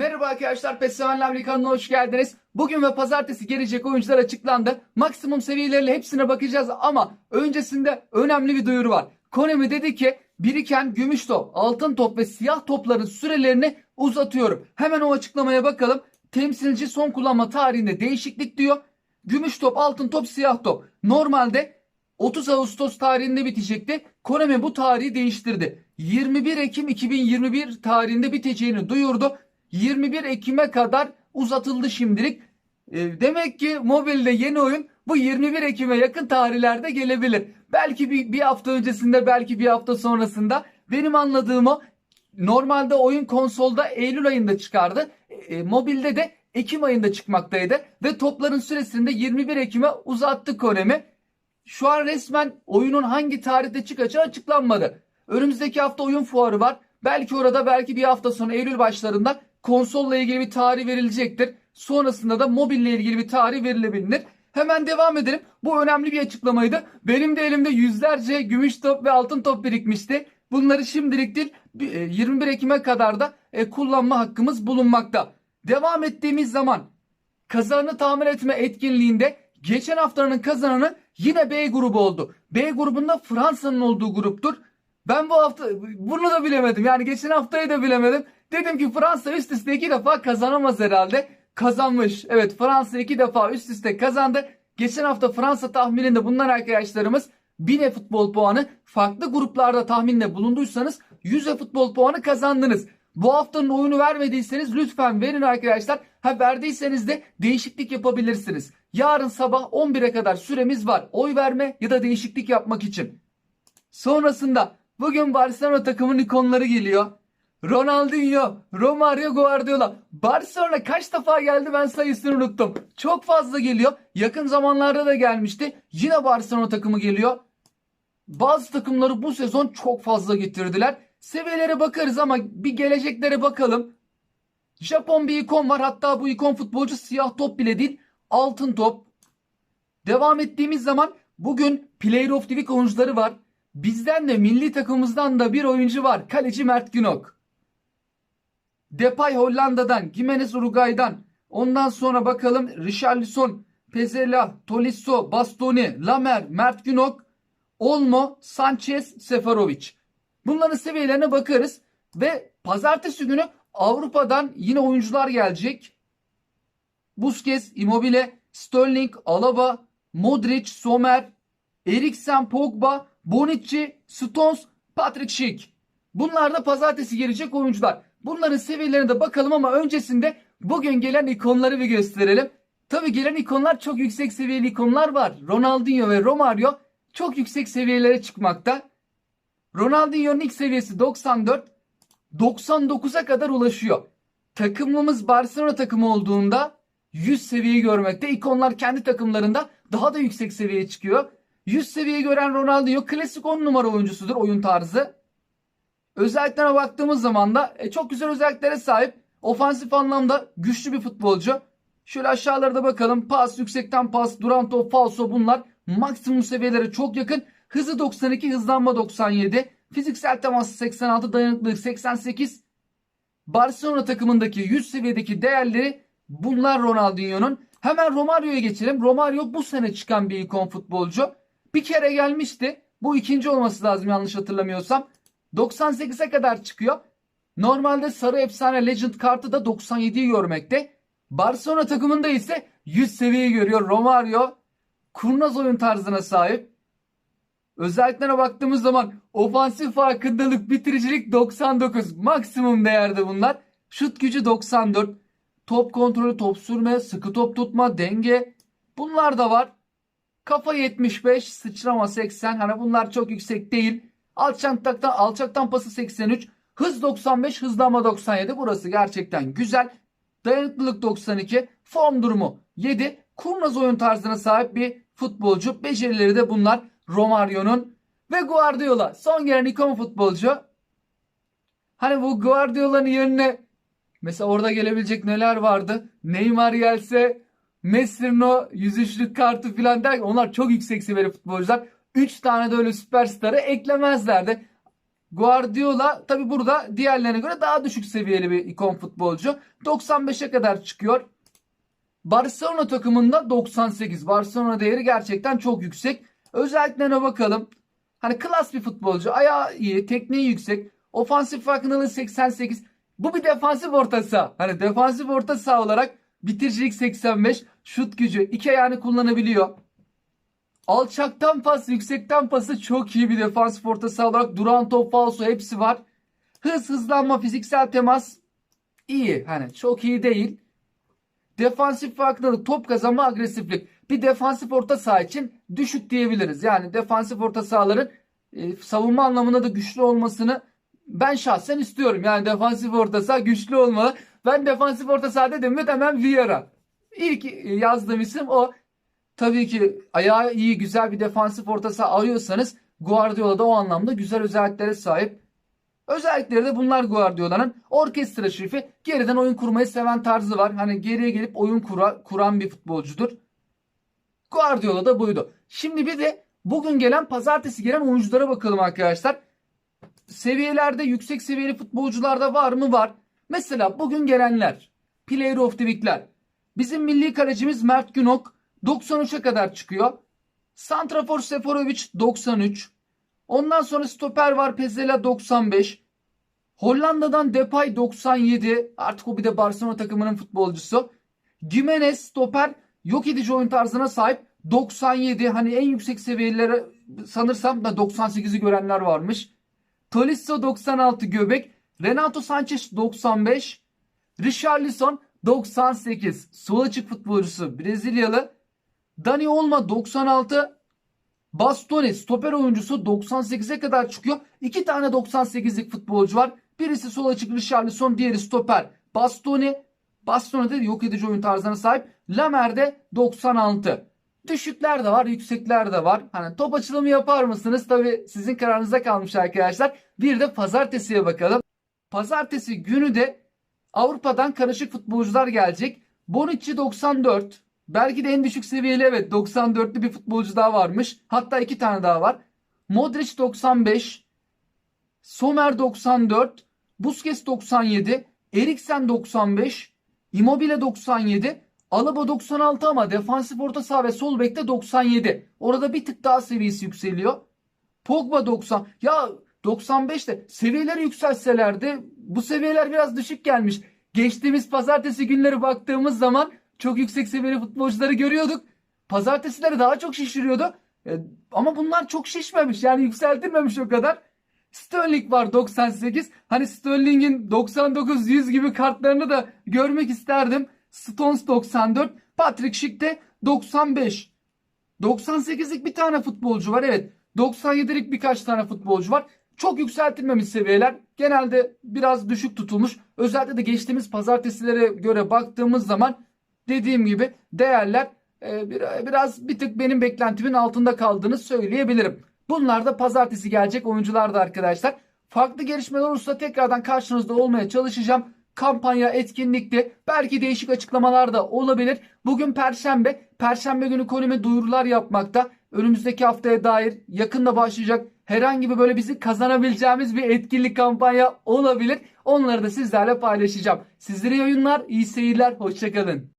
Merhaba arkadaşlar, Birliği kanalına hoş geldiniz. Bugün ve pazartesi gelecek oyuncular açıklandı. Maksimum seviyeleriyle hepsine bakacağız ama öncesinde önemli bir duyuru var. Konemi dedi ki biriken gümüş top, altın top ve siyah topların sürelerini uzatıyorum. Hemen o açıklamaya bakalım. Temsilci son kullanma tarihinde değişiklik diyor. Gümüş top, altın top, siyah top. Normalde 30 Ağustos tarihinde bitecekti. Konami bu tarihi değiştirdi. 21 Ekim 2021 tarihinde biteceğini duyurdu. 21 Ekim'e kadar uzatıldı şimdilik. E, demek ki mobilde yeni oyun bu 21 Ekim'e yakın tarihlerde gelebilir. Belki bir, bir hafta öncesinde belki bir hafta sonrasında. Benim anladığım o normalde oyun konsolda Eylül ayında çıkardı. E, mobilde de Ekim ayında çıkmaktaydı. Ve topların süresini de 21 Ekim'e uzattı Konami. Şu an resmen oyunun hangi tarihte çıkacağı açıklanmadı. Önümüzdeki hafta oyun fuarı var. Belki orada belki bir hafta sonra Eylül başlarında konsolla ilgili bir tarih verilecektir. Sonrasında da mobille ilgili bir tarih verilebilir. Hemen devam edelim. Bu önemli bir açıklamaydı. Benim de elimde yüzlerce gümüş top ve altın top birikmişti. Bunları şimdilik değil 21 Ekim'e kadar da e, kullanma hakkımız bulunmakta. Devam ettiğimiz zaman kazanı tahmin etme etkinliğinde geçen haftanın kazananı yine B grubu oldu. B grubunda Fransa'nın olduğu gruptur. Ben bu hafta bunu da bilemedim. Yani geçen haftayı da bilemedim. Dedim ki Fransa üst üste iki defa kazanamaz herhalde. Kazanmış. Evet Fransa iki defa üst üste kazandı. Geçen hafta Fransa tahmininde bulunan arkadaşlarımız 1000 futbol puanı farklı gruplarda tahminde bulunduysanız 100 futbol puanı kazandınız. Bu haftanın oyunu vermediyseniz lütfen verin arkadaşlar. Ha verdiyseniz de değişiklik yapabilirsiniz. Yarın sabah 11'e kadar süremiz var. Oy verme ya da değişiklik yapmak için. Sonrasında bugün Barcelona takımının ikonları geliyor. Ronaldinho, Romario, Guardiola. Barcelona kaç defa geldi ben sayısını unuttum. Çok fazla geliyor. Yakın zamanlarda da gelmişti. Yine Barcelona takımı geliyor. Bazı takımları bu sezon çok fazla getirdiler. Seviyelere bakarız ama bir geleceklere bakalım. Japon bir ikon var. Hatta bu ikon futbolcu siyah top bile değil. Altın top. Devam ettiğimiz zaman bugün Player of the Week oyuncuları var. Bizden de milli takımımızdan da bir oyuncu var. Kaleci Mert Günok. Depay Hollanda'dan, Gimenez Uruguay'dan. Ondan sonra bakalım Richarlison, Pezela, Tolisso, Bastoni, Lamer, Mert Günok, Olmo, Sanchez, Seferovic. Bunların seviyelerine bakarız. Ve pazartesi günü Avrupa'dan yine oyuncular gelecek. Busquets, Immobile, Sterling, Alaba, Modric, Sommer, Eriksen, Pogba, Bonucci, Stones, Patrick Schick. Bunlar da pazartesi gelecek oyuncular. Bunların seviyelerine de bakalım ama öncesinde bugün gelen ikonları bir gösterelim. Tabi gelen ikonlar çok yüksek seviyeli ikonlar var. Ronaldinho ve Romario çok yüksek seviyelere çıkmakta. Ronaldinho'nun ilk seviyesi 94. 99'a kadar ulaşıyor. Takımımız Barcelona takımı olduğunda 100 seviyeyi görmekte. İkonlar kendi takımlarında daha da yüksek seviyeye çıkıyor. 100 seviyeyi gören Ronaldinho klasik 10 numara oyuncusudur oyun tarzı. Özelliklerine baktığımız zaman da e, çok güzel özelliklere sahip. Ofansif anlamda güçlü bir futbolcu. Şöyle aşağılarda bakalım. Pas, yüksekten pas, duran top, falso bunlar maksimum seviyelere çok yakın. Hızı 92, hızlanma 97. Fiziksel teması 86, dayanıklılık 88. Barcelona takımındaki 100 seviyedeki değerleri bunlar Ronaldinho'nun. Hemen Romario'ya geçelim. Romario bu sene çıkan bir ikon futbolcu. Bir kere gelmişti. Bu ikinci olması lazım yanlış hatırlamıyorsam. 98'e kadar çıkıyor. Normalde sarı efsane legend kartı da 97'yi görmekte. Barcelona takımında ise 100 seviyeyi görüyor. Romario kurnaz oyun tarzına sahip. Özelliklere baktığımız zaman ofansif farkındalık, bitiricilik 99. Maksimum değerde bunlar. Şut gücü 94. Top kontrolü, top sürme, sıkı top tutma, denge. Bunlar da var. Kafa 75, sıçrama 80. Hani bunlar çok yüksek değil. Alçaktan, alçaktan pası 83. Hız 95, hızlanma 97. Burası gerçekten güzel. Dayanıklılık 92. Form durumu 7. Kurnaz oyun tarzına sahip bir futbolcu. Becerileri de bunlar. Romario'nun ve Guardiola. Son gelen ikon futbolcu. Hani bu Guardiola'nın yerine mesela orada gelebilecek neler vardı? Neymar gelse Messi'nin o 103'lük kartı filan der onlar çok yüksek seviyeli futbolcular. 3 tane de öyle süperstarı eklemezlerdi. Guardiola tabi burada diğerlerine göre daha düşük seviyeli bir ikon futbolcu. 95'e kadar çıkıyor. Barcelona takımında 98. Barcelona değeri gerçekten çok yüksek. Özelliklerine bakalım. Hani klas bir futbolcu. Ayağı iyi, tekniği yüksek. Ofansif farkındalığı 88. Bu bir defansif orta saha. Hani defansif orta saha olarak bitiricilik 85. Şut gücü. iki ayağını kullanabiliyor. Alçaktan pas, yüksekten pası çok iyi bir defansif orta saha olarak. Duran top, falso hepsi var. Hız, hızlanma, fiziksel temas iyi. Hani çok iyi değil. Defansif farkındalık, top kazanma, agresiflik. Bir defansif orta saha için düşük diyebiliriz. Yani defansif orta sahaların e, savunma anlamında da güçlü olmasını ben şahsen istiyorum. Yani defansif orta saha güçlü olmalı. Ben defansif orta saha dedim mi hemen Vieira. İlk yazdığım isim o. Tabii ki ayağı iyi güzel bir defansif orta saha arıyorsanız Guardiola da o anlamda güzel özelliklere sahip. Özellikleri de bunlar Guardiola'nın. Orkestra şefi geriden oyun kurmayı seven tarzı var. Hani geriye gelip oyun kura, kuran bir futbolcudur. Guardiola da buydu. Şimdi bir de bugün gelen pazartesi gelen oyunculara bakalım arkadaşlar. Seviyelerde yüksek seviyeli futbolcular da var mı? Var. Mesela bugün gelenler. Player of the Week'ler. Bizim milli kalecimiz Mert Günok 93'e kadar çıkıyor. Santrafor Seferovic 93. Ondan sonra stoper var Pezzela 95. Hollanda'dan Depay 97. Artık o bir de Barcelona takımının futbolcusu. Gimenez stoper yok edici oyun tarzına sahip 97. Hani en yüksek seviyelere sanırsam da 98'i görenler varmış. Tolisso 96 göbek. Renato Sanchez 95. Richarlison 98. Sol açık futbolcusu Brezilyalı. Dani Olma 96. Bastoni stoper oyuncusu 98'e kadar çıkıyor. İki tane 98'lik futbolcu var. Birisi sol açık Richarlison, diğeri stoper. Bastoni, Bastoni de yok edici oyun tarzına sahip. Lamer de 96. Düşükler de var, yüksekler de var. Hani top açılımı yapar mısınız? Tabi sizin kararınıza kalmış arkadaşlar. Bir de pazartesiye bakalım. Pazartesi günü de Avrupa'dan karışık futbolcular gelecek. Bonucci 94. Belki de en düşük seviyeli evet 94'lü bir futbolcu daha varmış. Hatta iki tane daha var. Modric 95. Somer 94. Busquets 97. Eriksen 95. Immobile 97. Alaba 96 ama defansif orta saha ve sol bekte 97. Orada bir tık daha seviyesi yükseliyor. Pogba 90. Ya 95'te seviyeleri yükselselerdi bu seviyeler biraz düşük gelmiş. Geçtiğimiz pazartesi günleri baktığımız zaman çok yüksek seviyeli futbolcuları görüyorduk. Pazartesileri daha çok şişiriyordu. E, ama bunlar çok şişmemiş. Yani yükseltilmemiş o kadar. Sterling var 98. Hani Sterling'in 99-100 gibi kartlarını da görmek isterdim. Stones 94. Patrick Schick de 95. 98'lik bir tane futbolcu var. Evet. 97'lik birkaç tane futbolcu var. Çok yükseltilmemiş seviyeler. Genelde biraz düşük tutulmuş. Özellikle de geçtiğimiz pazartesilere göre baktığımız zaman dediğim gibi değerler e, biraz bir tık benim beklentimin altında kaldığını söyleyebilirim. Bunlar da pazartesi gelecek oyuncular da arkadaşlar. Farklı gelişmeler olursa tekrardan karşınızda olmaya çalışacağım. Kampanya etkinlikte belki değişik açıklamalar da olabilir. Bugün perşembe. Perşembe günü Konemi duyurular yapmakta. Önümüzdeki haftaya dair yakında başlayacak herhangi bir böyle bizi kazanabileceğimiz bir etkinlik kampanya olabilir. Onları da sizlerle paylaşacağım. Sizlere iyi oyunlar, iyi seyirler, hoşçakalın.